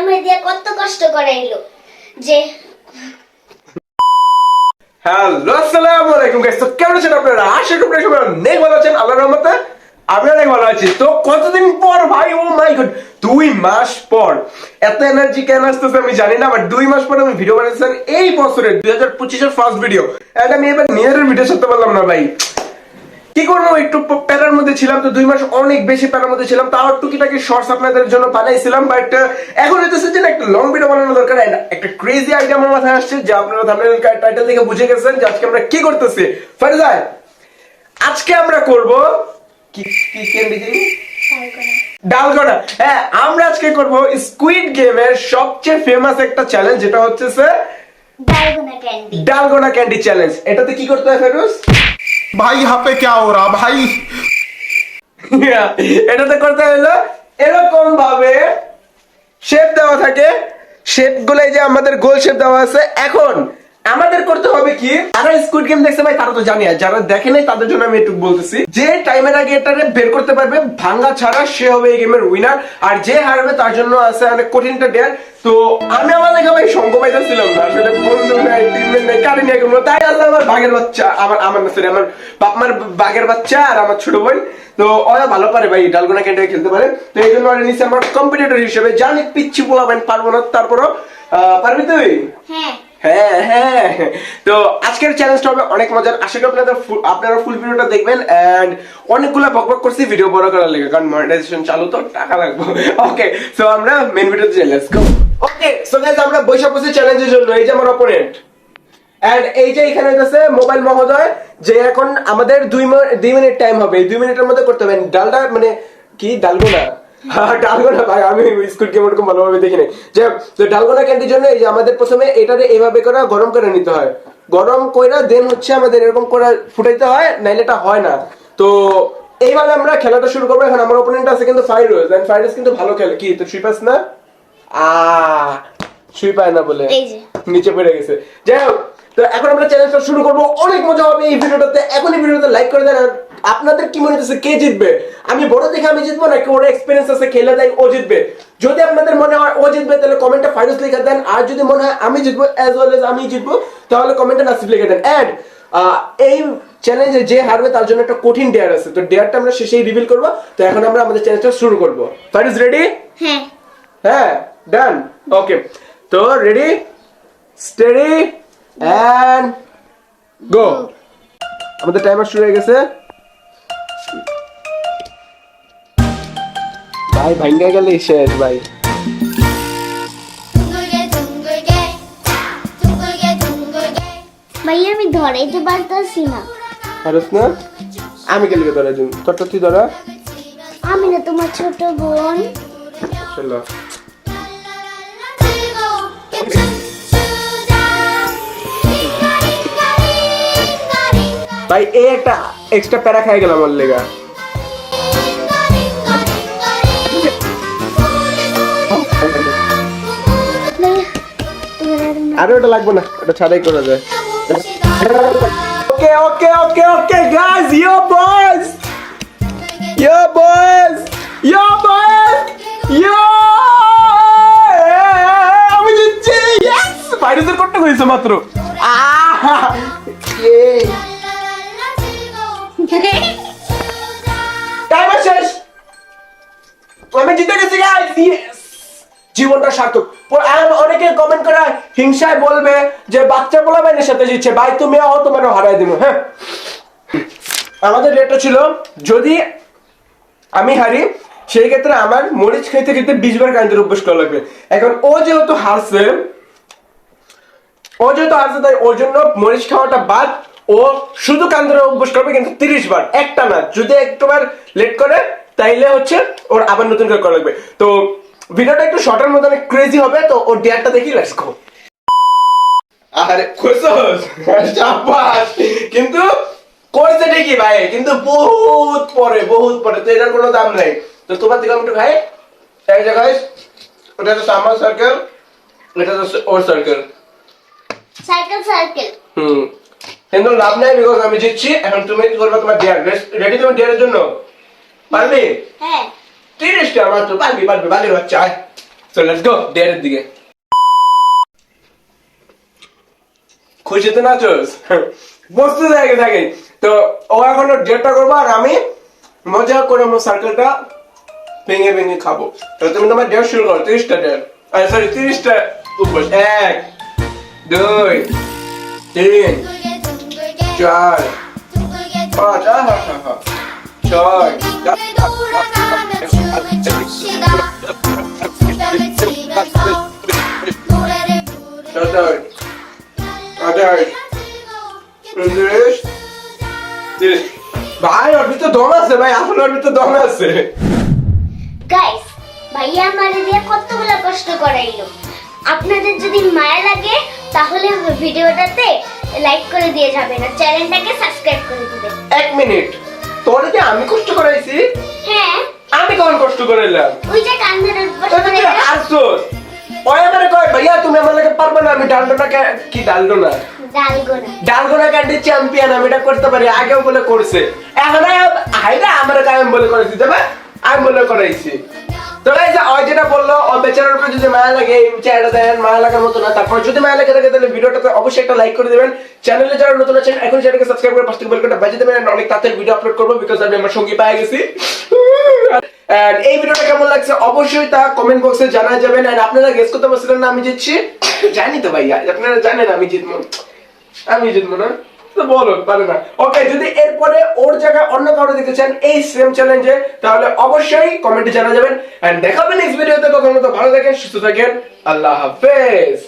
জামাই দিয়ে কত কষ্ট যে হ্যালো, আসসালামু আলাইকুম গাইস তো কেমন আছেন আপনারা? আশা করি আপনারা সবাই অনেক ভালো আছেন। আল্লাহর রহমতে আমি অনেক ভালো আছি। তো কতদিন পর ভাই? ও মাই গড দুই মাস পর। এত এনার্জি কেন আসতেছে আমি জানি না বাট দুই মাস পর আমি ভিডিও বানাচ্ছিলাম এই বছরের দুই হাজার পঁচিশের ফার্স্ট ভিডিও এন্ড আমি এবার নিয়ারের ভিডিও করতে পারলাম না ভাই। কি করব? একটু প্যারার মধ্যে ছিলাম তো দুই মাস অনেক বেশি প্যারার মধ্যে ছিলাম। তাও টুকিটাকি শর্টস আপনাদের জন্য বানাইছিলাম বাট এখন হইতেছে যে একটা লং ভিডিও বানানো দরকার। একটা ক্রেজি আইডিয়া আমার মাথায় আসছে যে আপনারা থাম্বনেল টাইটেল দেখে বুঝে গেছেন যে আজকে আমরা কি করতেছি। ফারিজাই আজকে আমরা করব কি কি দিই ডালগোনা। হ্যাঁ আমরা আজকে করব স্কুইড গেমের সবচেয়ে ফেমাস একটা চ্যালেঞ্জ যেটা হচ্ছে dalgona candy dalgona candy challenge এটাতে কি করতে হয় ফেরুজ ভাই, হাপে কে ওরা ভাই? এটাতে করতে হলো এরকম ভাবে শেপ দেওয়া থাকে। শেপ গুলাই যে আমাদের গোল শেপ দেওয়া আছে, এখন আমাদের করতে হবে কি? যারা স্কুইড গেম দেখছে ভাই, তারা তো জানি। আর যারা দেখে নাই, তাদের জন্য আমি একটু বলতেছি। যে টাইমের আগে এটারে বের করতে পারবে, ভাঙ্গা ছাড়া সে হবে এই গেমের উইনার আর যে হারবে, তার জন্য আছে অনেক কঠিনটা ডেয়ার তো আমি আমার দেখা ভাই সঙ্গ পাইতেছিলাম না। আসলে বন্ধু নাই নাই কারি নিয়ে গেল তাই আছে আমার বাঘের বাচ্চা, আমার আমার সরি আমার বাপ মার বাঘের বাচ্চা আর আমার ছোট বোন। তো ওরা ভালো পারে ভাই, ডালগোনা ক্যান্ডে খেলতে পারে। তো এই জন্য ওরা নিচে আমার কম্পিটিটর হিসেবে। জানি পিচ্ছি পোলাবেন পারব না, তারপরও পারবি তুই? হ্যাঁ। হ্যাঁ হ্যাঁ। তো আজকের হবে অনেক মজার। দেখবেন ভিডিও বড় করার তো মেন ওকে আমরা চ্যালেঞ্জের জন্য, এই যে আমার এন্ড এই যে এখানে মোবাইল মহোদয়, যে এখন আমাদের দুই দুই মিনিট টাইম হবে। দুই মিনিটের মধ্যে করতে হবে। ডালটা মানে কি? ডালগোনা? ডালগোনা ভাই আমি স্কুল গেম ওরকম ভালোভাবে যে ডালগোনা ক্যান্ডির জন্য এই যে আমাদের প্রথমে এটারে এইভাবে করে গরম করে নিতে হয়। গরম কইরা দেন হচ্ছে আমাদের এরকম করে ফুটাইতে হয় নাইলে এটা হয় না। তো এইভাবে আমরা খেলাটা শুরু করব। এখন আমার ওপোনেন্ট আছে কিন্তু ফাইরোজ এন্ড ফাইরোজ কিন্তু ভালো খেলে। কি তো সুইপাস না? আ সুই পায় না বলে। নিচে পড়ে গেছে। যাই হোক তো এখন আমরা চ্যালেঞ্জটা শুরু করব। অনেক মজা হবে এই ভিডিওটাতে। এখনই ভিডিওতে লাইক করে দেন। আর আপনাদের কি মনে হচ্ছে কে জিতবে? আমি বড় দেখে আমি জিতবো নাকি ওর এক্সপিরিয়েন্স আছে খেলে দেয় ও জিতবে? যদি আপনাদের মনে হয় ও জিতবে তাহলে কমেন্টে ফাইনাস লিখে দেন। আর যদি মনে হয় আমি জিতবো অ্যাজ ওয়েল এজ আমি জিতবো তাহলে কমেন্টে নাসিব লিখে দেন। অ্যান্ড এই চ্যালেঞ্জে যে হারবে তার জন্য একটা কঠিন ডেয়ার আছে। তো ডেয়ারটা আমরা শেষেই রিভিল করব। তো এখন আমরা আমাদের চ্যালেঞ্জটা শুরু করব। ফাইনাস রেডি হ্যাঁ। হ্যাঁ ডান ওকে তো রেডি স্টেডি অ্যান্ড গো আমাদের টাইমার শুরু হয়ে গেছে। ভাই ভাঙ্গা গেলে শেষ ভাই। ভাই আমি ধরাইতে পারতাছি না। পারস না? আমি গেলে ধরাই দিন তোরটা তুই ধরা। আমি না তোমার ছোট বোন। চলো। ভাই এই একটা এক্সট্রা প্যারা খাই গেলাম আমার লেগা। আরে ওটা লাগবে না ওটা ছাড়াই করা যায়। Okay, okay, okay, okay, guys, yo boys, yo boys, yo boys, yo. আমি জিতছি yes! ফাইনাল করতে হয়েছে মাত্র। আহা! জীবনটা সার্থক। অনেকে কমেন্ট করে, হিংসায় বলবে যে বাচ্চা বলা বাইনের সাথে জিতছে। ভাই, তুমি আও তোমারও হারাই দিব হ্যাঁ? আমাদের রেটটা ছিল, যদি আমি হারি, সেই ক্ষেত্রে আমার মরিচ খেতে খেতে বিশ বার কান্দের অভ্যাস করা লাগবে। এখন ও যেহেতু হারছে, ও যেহেতু হারছে, তাই ওর জন্য মরিচ খাওয়াটা বাদ। ও শুধু কান্দের অভ্যাস করবে কিন্তু তিরিশ বার একটা না যদি একটাবার লেট করে তাইলে হচ্ছে ওর আবার নতুন করে করা লাগবে। তো ভিডিওটা একটু শর্টের মধ্যে অনেক ক্রেজি হবে তো ওর ডেয়ারটা দেখি লেটস গো আরে খুশোস শাবাশ কিন্তু করছে ঠিকই ভাই কিন্তু বহুত পরে বহুত পরে তো এটার কোনো দাম নাই। তো তোমার থেকে আমি একটু খাই এই যে গাইস ওটা হচ্ছে আমার সার্কেল এটা হচ্ছে ওর সার্কেল সাইকেল সাইকেল হুম। কিন্তু লাভ নাই বিকজ আমি জিতছি এখন তুমি কি করবে তোমার ডিয়ার রেডি তুমি ডিয়ারের জন্য? পারবি? হ্যাঁ। আমার তো পারবি পারবি বাচ্চা লেটস গো ডিয়ারের দিকে। খুশিতে বসতে থাকে থাকে তো ও এখন ডেটটা করব আর আমি মজা করে আমার সার্কেলটা ভেঙে ভেঙে খাব। তো তুমি তোমার ডেট শুরু করো তিরিশটা ডেট সরি তিরিশটা উপোস। এক দুই তিন। চার ভাই ওর ভিতরে দম আছে ভাই আসলে ওর ভিতরে আছে। ভাইয়া আমাদের দিয়ে কতগুলো কষ্ট করাইলো। আপনাদের যদি মায়া লাগে তাহলে ভিডিওটাতে লাইক করে দিয়ে যাবেন আর চ্যানেলটাকে সাবস্ক্রাইব করে দিবেন এক মিনিট তোর কি আমি কষ্ট করাইছি? হ্যাঁ। আমি কখন কষ্ট করাইলাম? ওই যে কান্দের তো তুই আসছোস ওই আমারে কয় ভাইয়া তুমি আমার লাগে পারবে না আমি ডালডোনা কে- dalgona? Dalgona. Dalgona candy champion আমি এটা করতে পারি আগেও বলে করছে। এখন হাইরা আমার কায়ম বলে করেছি তবে আমি বলে করাইছি। তো যেটা বলল ও বেচারার উপরে যদি মায়া লাগে, এই চ্যানেলটা দেন মায়া লাগার মতো না। তারপর যদি মায়া লাগে থাকে, তাহলে ভিডিওটাতে অবশ্যই একটা লাইক করে দিবেন। চ্যানেলে যারা নতুন আছেন এখন চ্যানেলকে সাবস্ক্রাইব করে দেবেন অনেক তাড়াতাড়ি ভিডিও আপলোড করব বিকজ আমি আমার সঙ্গী পেয়ে গেছি। এই ভিডিওটা কেমন লাগছে, অবশ্যই তা কমেন্ট বক্সে জানা যাবেন। and আপনারা গেস করতে পারছিলেন না, আমি জিতছি। জানি তো ভাইয়া, আপনারা জানেন আমি জিতবো। আমি জিতবো না। না। ওকে যদি এরপরে ওর জায়গায় অন্য চান, এই তাহলে অবশ্যই কমেন্টে জানা যাবেন। দেখাবেন নেক্সট ভিডিওতে ভালো থাকেন, সুস্থ থাকেন, আল্লাহ হাফেজ।